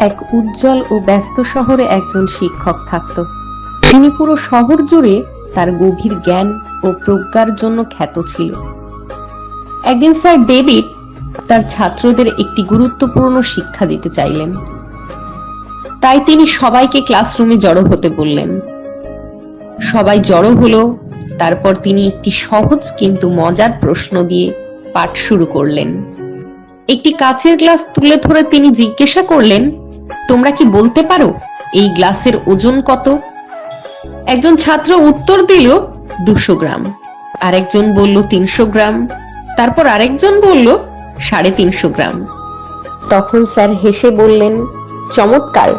এক উজ্জ্বল ও ব্যস্ত শহরে একজন শিক্ষক থাকত। তিনি পুরো শহর জুড়ে তার গভীর জ্ঞান ও প্রজ্ঞার জন্য খ্যাত ছিল। একদিন স্যার ডেভিড তার ছাত্রদের একটি গুরুত্বপূর্ণ শিক্ষা দিতে চাইলেন। তাই তিনি সবাইকে ক্লাসরুমে জড়ো হতে বললেন। সবাই জড়ো হলো, তারপর তিনি একটি সহজ কিন্তু মজার প্রশ্ন দিয়ে পাঠ শুরু করলেন। একটি কাচের গ্লাস তুলে ধরে তিনি জিজ্ঞাসা করলেন তোমরা কি বলতে পারো? এই গ্লাসের ওজন কত? একজন ছাত্র উত্তর দিল, দুশো গ্রাম। আরেকজন বলল, তিনশো গ্রাম। তারপর আরেকজন বলল, সাড়ে তিনশো গ্রাম। তখন স্যার হেসে বললেন, চমৎকার।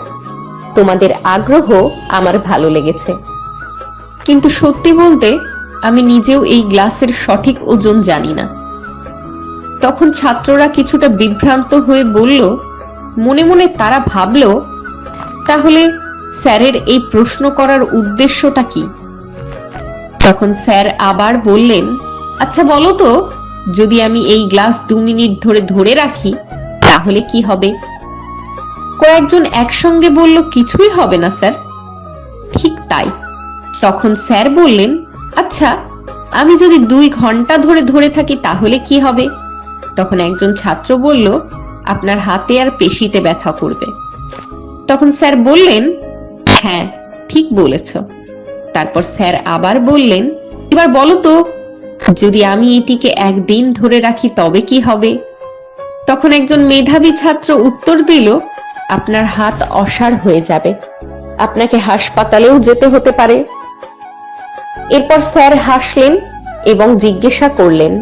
তোমাদের আগ্রহ আমার ভালো লেগেছে। কিন্তু সত্যি বলতে, আমি নিজেও এই গ্লাসের সঠিক ওজন জানি না। তখন ছাত্ররা কিছুটা বিভ্রান্ত হয়ে বলল মনে মনে তারা ভাবল, তাহলে স্যারের এই প্রশ্ন করার উদ্দেশ্যটা কি? তখন স্যার আবার বললেন আচ্ছা বলো তো, যদি আমি এই গ্লাস দু মিনিট ধরে ধরে রাখি, তাহলে কি হবে? কয়েকজন একসঙ্গে বলল, কিছুই হবে না, স্যার। ঠিক তাই। তখন স্যার বললেন আচ্ছা আমি যদি দুই ঘণ্টা ধরে ধরে থাকি, তাহলে কি হবে? তখন একজন ছাত্র বলল আপনার হাতে আর পেশিতে ব্যথা করবে। তখন স্যার বললেন হ্যাঁ ঠিক বলেছ। তারপর স্যার আবার বললেন, এবার বলো তো, যদি আমি এটিকে একদিন ধরে রাখি তবে কি হবে? তখন একজন মেধাবী ছাত্র উত্তর দিল, আপনার হাত অসাড় হয়ে যাবে। আপনাকে হাসপাতালেও যেতে হতে পারে। এরপর স্যার হাসলেন এবং জিজ্ঞাসা করলেন,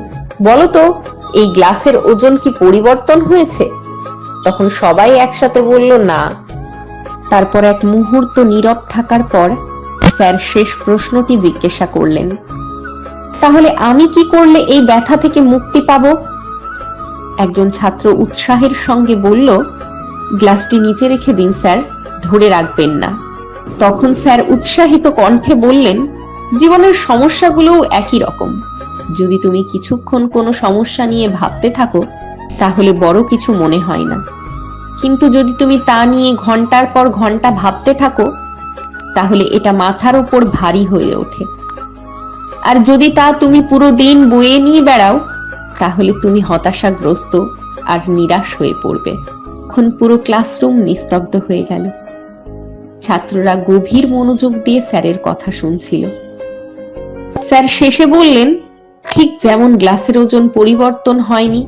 বলো তো এই গ্লাসের ওজন কি পরিবর্তন হয়েছে? তখন সবাই একসাথে বলল, না। তারপর এক মুহূর্ত নীরব থাকার পর স্যার শেষ প্রশ্নটি জিজ্ঞাসা করলেন, তাহলে আমি কি করলে এই ব্যথা থেকে মুক্তি পাব? একজন ছাত্র উৎসাহের সঙ্গে বলল, গ্লাসটি নিচে রেখে দিন স্যার, ধরে রাখবেন না। তখন স্যার উৎসাহিত কণ্ঠে বললেন, জীবনের সমস্যাগুলোও একই রকম। যদি তুমি কিছুক্ষণ কোনো সমস্যা নিয়ে ভাবতে থাকো, তাহলে বড় কিছু মনে হয় না। কিন্তু যদি তুমি তা নিয়ে ঘণ্টার পর ঘণ্টা ভাবতে থাকো, তাহলে এটা মাথার উপর ভারী হয়ে ওঠে। আর যদি তা তুমি পুরো দিন বয়ে নিয়ে বেড়াও, তাহলে তুমি হতাশাগ্রস্ত আর নিরাশ হয়ে পড়বে। এখন পুরো ক্লাসরুম নিস্তব্ধ হয়ে গেল। ছাত্ররা গভীর মনোযোগ দিয়ে স্যারের কথা শুনছিল। স্যার শেষে বললেন ঠিক যেমন গ্লাসের ওজন পরিবর্তন হয়নি,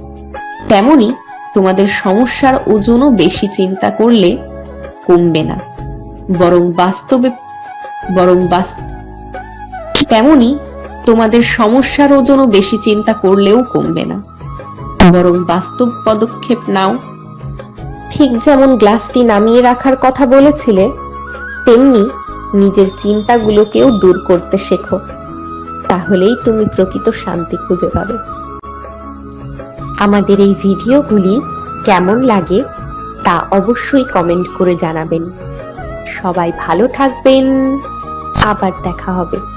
তেমনি তোমাদের সমস্যার ওজনও বেশি চিন্তা করলে কমবে না। বরং বাস্তবে, বরং তেমনি তোমাদের সমস্যার ওজনও বেশি চিন্তা করলেও কমবে না। বরং বাস্তব পদক্ষেপ নাও। ঠিক যেমন গ্লাসটি নামিয়ে রাখার কথা বলেছিলে, তেমনি নিজের চিন্তাগুলোকেও দূর করতে শেখো। তাহলেই তুমি প্রকৃত শান্তি খুঁজে পাবে। আমাদের এই ভিডিওগুলি কেমন লাগে তা অবশ্যই কমেন্ট করে জানাবেন। সবাই ভালো থাকবেন। আবার দেখা হবে।